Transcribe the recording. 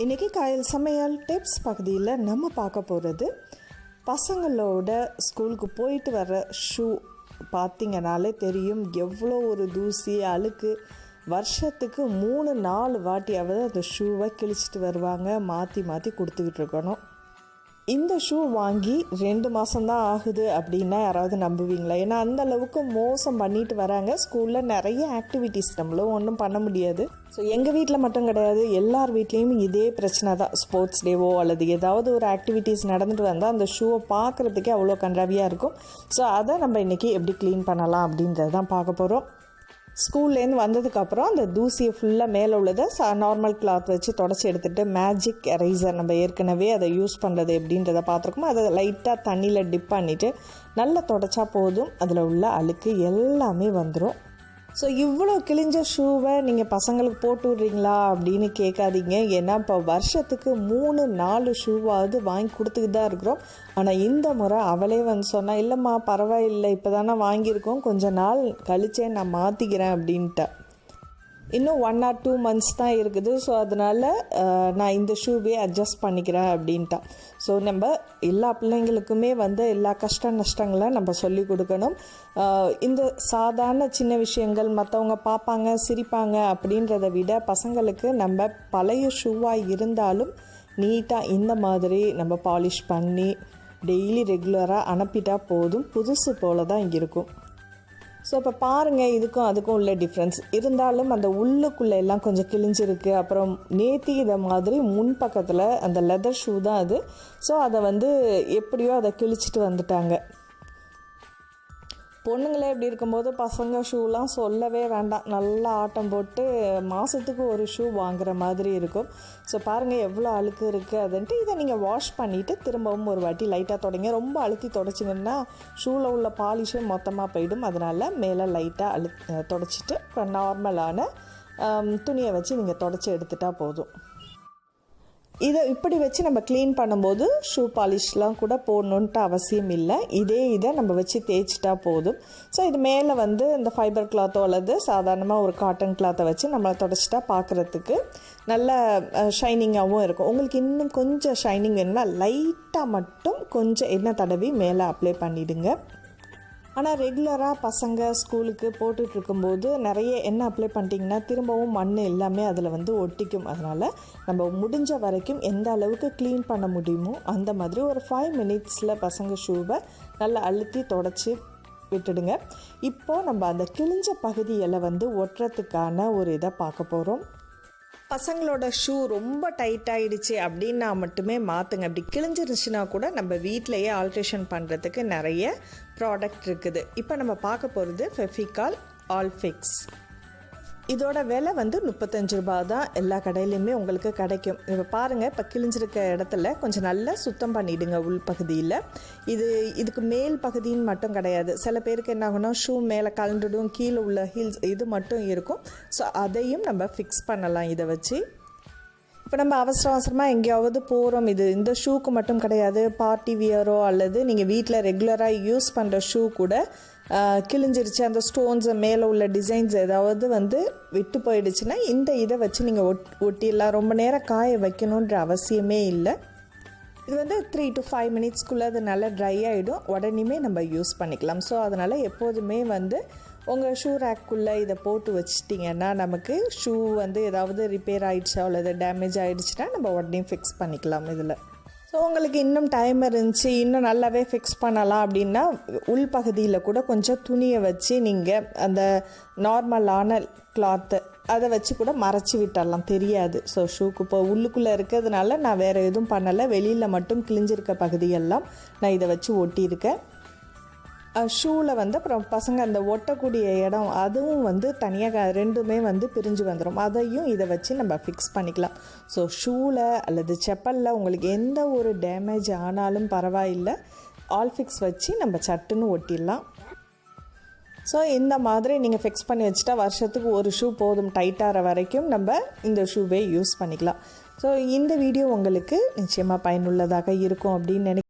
இன்றைக்கி காயல் சமையல் டிப்ஸ் பகுதியில் நம்ம பார்க்க போகிறது பசங்களோட ஸ்கூலுக்கு போயிட்டு வர ஷூ பார்த்தீங்கனாலே தெரியும். எவ்வளோ ஒரு தூசி அழுக்கு. வருஷத்துக்கு மூணு நாலு வாட்டியாவது அந்த ஷூவை கிழிச்சிட்டு வருவாங்க. மாற்றி மாற்றி கொடுத்துக்கிட்டு இருக்கணும். இந்த ஷூ வாங்கி ரெண்டு மாதம்தான் ஆகுது அப்படின்னா யாராவது நம்புவீங்களா? ஏன்னா அந்த அளவுக்கு மோசம் பண்ணிட்டு வராங்க. ஸ்கூலில் நிறைய ஆக்டிவிட்டீஸ் நம்மளும் ஒன்றும் பண்ண முடியாது. ஸோ எங்கள் வீட்டில் மட்டும் கிடையாது. எல்லார் வீட்லேயும் இதே பிரச்சனை தான். ஸ்போர்ட்ஸ் டேவோ அல்லது ஏதாவது ஒரு ஆக்டிவிட்டீஸ் நடந்துட்டு வந்தால் அந்த ஷூவை பார்க்குறதுக்கே அவ்வளோ கன்றாவியாக இருக்கும். ஸோ அதை நம்ம இன்றைக்கி எப்படி க்ளீன் பண்ணலாம் அப்படின்றது தான் பார்க்க போகிறோம் ஸ்கூல்லேருந்து வந்ததுக்கப்புறம் அந்த தூசியை ஃபுல்லாக மேலே உள்ளதை ச நார்மல் கிளாத் வச்சு தொடச்சி எடுத்துகிட்டு மேஜிக் எரைசர் நம்ம ஏற்கனவே அதை யூஸ் பண்ணுறது எப்படின்றத பார்த்துருக்கோம் அதை லைட்டாக தண்ணியில் டிப் பண்ணிவிட்டு நல்லா தொடச்சா போதும். அதில் உள்ள அழுக்கு எல்லாமே வந்துடும் ஸோ இவ்வளோ கிழிஞ்ச ஷூவை நீங்கள் பசங்களுக்கு போட்டு விட்றீங்களா அப்படின்னு கேட்காதீங்க. ஏன்னா இப்போ வருஷத்துக்கு மூணு நாலு ஷூவாவது வாங்கி கொடுத்துக்கிட்டு தான் இருக்கிறோம். ஆனால் இந்த முறை அவளே வந்து சொன்னால் இல்லைம்மா பரவாயில்லை இப்போ தானே வாங்கியிருக்கோம். கொஞ்ச நாள் கழிச்சே நான் மாற்றிக்கிறேன் அப்படின்ட்டேன் இன்னும் ஒன் ஆர் டூ மந்த்ஸ் தான் இருக்குது. ஸோ அதனால் நான் இந்த ஷூவே அட்ஜஸ்ட் பண்ணிக்கிறேன் அப்படின்ட்டா. ஸோ நம்ம எல்லா பிள்ளைங்களுக்குமே வந்து எல்லா கஷ்ட நஷ்டங்களை நம்ம சொல்லி கொடுக்கணும். இந்த சாதாரண சின்ன விஷயங்கள் மற்றவங்க பார்ப்பாங்க சிரிப்பாங்க அப்படின்றத விட பசங்களுக்கு நம்ம பழைய ஷூவாக இருந்தாலும் நீட்டாக இந்த மாதிரி நம்ம பாலிஷ் பண்ணி டெய்லி ரெகுலராக அனுப்பிட்டா போதும். புதுசு போல தான் இருக்கும். ஸோ இப்போ பாருங்கள் இதுக்கும் அதுக்கும் உள்ள டிஃப்ரென்ஸ் இருந்தாலும் அந்த உள்ளுக்குள்ளே எல்லாம் கொஞ்சம் கிழிஞ்சிருக்கு. அப்புறம் நேத்தி இதை மாதிரி முன் பக்கத்தில் அந்த லெதர் ஷூ தான் அது. ஸோ அதை வந்து எப்படியோ அதை கிழிச்சிட்டு வந்துட்டாங்க. பொண்ணுங்களே இப்படி இருக்கும்போது பசங்க ஷூலாம் சொல்லவே வேண்டாம். நல்லா ஆட்டம் போட்டு மாதத்துக்கு ஒரு ஷூ வாங்குற மாதிரி இருக்கும். ஸோ பாருங்கள் எவ்வளோ அழுக்கு இருக்குது அதுன்ட்டு இதை நீங்கள் வாஷ் பண்ணிவிட்டு திரும்பவும் ஒரு வாட்டி லைட்டாக தொடங்க. ரொம்ப அழுத்தி தொடச்சிங்கன்னா ஷூவில் உள்ள பாலிஷே மொத்தமாக போயிடும். அதனால் மேலே லைட்டாக அழு தொடச்சிட்டு இப்போ நார்மலான um, துணியை வச்சு நீங்கள் தொடச்சி எடுத்துட்டால் போதும். இதை இப்படி வச்சு நம்ம க்ளீன் பண்ணும்போது ஷூ பாலிஷ்லாம் கூட போடணுன்ட்டு அவசியம் இல்லை. இதே இதை நம்ம வச்சு தேய்ச்சிட்டா போதும். ஸோ இது மேலே வந்து இந்த ஃபைபர் கிளாத்தோ அல்லது சாதாரணமாக ஒரு காட்டன் கிளாத்தை வச்சு நம்ம தொடச்சிட்டா பார்க்குறதுக்கு நல்ல ஷைனிங்காகவும் இருக்கும். உங்களுக்கு இன்னும் கொஞ்சம் ஷைனிங் வேணும்னா லைட்டாக மட்டும் கொஞ்சம் எண்ணெய் தடவி மேலே அப்ளை பண்ணிவிடுங்க ஆனால் ரெகுலராக பசங்க ஸ்கூலுக்கு போட்டுட்ருக்கும்போது நிறைய என்ன அப்ளை பண்ணிட்டிங்கன்னா திரும்பவும் மண் எல்லாமே அதில் வந்து ஒட்டிக்கும். அதனால் நம்ம முடிஞ்ச வரைக்கும் எந்த அளவுக்கு க்ளீன் பண்ண முடியுமோ அந்த மாதிரி ஒரு ஃபைவ் மினிட்ஸில் பசங்க ஷூவை நல்லா அழுத்தி தொடச்சி விட்டுடுங்க. இப்போது நம்ம அந்த கிழிஞ்ச பகுதியில் வந்து ஒட்டுறதுக்கான ஒரு இதை பார்க்க போகிறோம் பசங்களோட ஷூ ரொம்ப டைட் ஆகிடுச்சு அப்படின்னா மட்டுமே மாற்றுங்க அப்படி கிழிஞ்சிருச்சுன்னா கூட நம்ம வீட்டிலையே ஆல்ட்ரேஷன் பண்ணுறதுக்கு நிறைய ப்ராடக்ட் இருக்குது. இப்போ நம்ம பார்க்க போகிறது ஃபெஃபிகால் ஆல்ஃபிக்ஸ் இதோட விலை வந்து முப்பத்தஞ்சு ரூபா தான் எல்லா கடையிலையுமே உங்களுக்கு கிடைக்கும். இப்போ பாருங்கள் இப்போ கிழிஞ்சிருக்க இடத்துல கொஞ்சம் நல்லா சுத்தம் பண்ணிவிடுங்க உள் பகுதியில். இது இதுக்கு மேல் பகுதின்னு மட்டும் கிடையாது. சில பேருக்கு என்ன ஆகுனா ஷூ மேலே கலண்டுடும் கீழே உள்ள ஹீல்ஸ் இது மட்டும் இருக்கும். ஸோ அதையும் நம்ம ஃபிக்ஸ் பண்ணலாம் இதை வச்சு. இப்போ நம்ம அவசர அவசரமாக எங்கேயாவது போகிறோம் இது இந்த ஷூக்கு மட்டும் கிடையாது. பார்ட்டி வியரோ அல்லது நீங்கள் வீட்டில் ரெகுலராக யூஸ் பண்ணுற ஷூ கூட கிழிஞ்சிருச்சு. அந்த ஸ்டோன்ஸை மேலே உள்ள டிசைன்ஸ் ஏதாவது வந்து விட்டு போயிடுச்சுன்னா இந்த இதை வச்சு நீங்கள் ஒட் ஒட்டிடலாம். ரொம்ப நேரம் காய வைக்கணுன்ற அவசியமே இல்லை. இது வந்து த்ரீ டு ஃபைவ் மினிட்ஸ்க்குள்ளே அது நல்லா ட்ரை ஆகிடும் உடனேமே நம்ம யூஸ் பண்ணிக்கலாம். ஸோ அதனால் எப்போதுமே வந்து உங்கள் ஷூ ரேக்குள்ளே இதை போட்டு வச்சிட்டிங்கன்னா நமக்கு ஷூ வந்து ஏதாவது ரிப்பேர் ஆகிடுச்சா அல்லது டேமேஜ் ஆகிடுச்சுன்னா நம்ம உடனே ஃபிக்ஸ் பண்ணிக்கலாம் இதில். ஸோ உங்களுக்கு இன்னும் டைம் இருந்துச்சு இன்னும் நல்லாவே ஃபிக்ஸ் பண்ணலாம் அப்படின்னா உள்பகுதியில் கூட கொஞ்சம் துணியை வச்சு நீங்கள் அந்த நார்மலான கிளாத்து அதை வச்சு கூட மறைச்சி விட்டுடலாம் தெரியாது. ஸோ ஷூக்கு இப்போ உள்ளுக்குள்ளே இருக்கிறதுனால நான் வேறு எதுவும் பண்ணலை. வெளியில் மட்டும் கிழிஞ்சிருக்க பகுதியெல்லாம் நான் இதை வச்சு ஒட்டியிருக்கேன். ஷூவில் வந்து அப்புறம் பசங்க அந்த ஒட்டக்கூடிய இடம் அதுவும் வந்து தனியாக ரெண்டுமே வந்து பிரிஞ்சு வந்துடும் அதையும் இதை வச்சு நம்ம ஃபிக்ஸ் பண்ணிக்கலாம். ஸோ ஷூவில் அல்லது செப்பலில் உங்களுக்கு எந்த ஒரு டேமேஜ் ஆனாலும் பரவாயில்லை. ஆல் ஃபிக்ஸ் வச்சு நம்ம சட்டுன்னு ஒட்டிடலாம். ஸோ இந்த மாதிரி நீங்கள் ஃபிக்ஸ் பண்ணி வச்சுட்டா வருஷத்துக்கு ஒரு ஷூ போதும். டைட்டாகிற வரைக்கும் நம்ம இந்த ஷூவே யூஸ் பண்ணிக்கலாம். ஸோ இந்த வீடியோ உங்களுக்கு நிச்சயமாக பயனுள்ளதாக இருக்கும் அப்படின்னு நினைக்கிறேன்.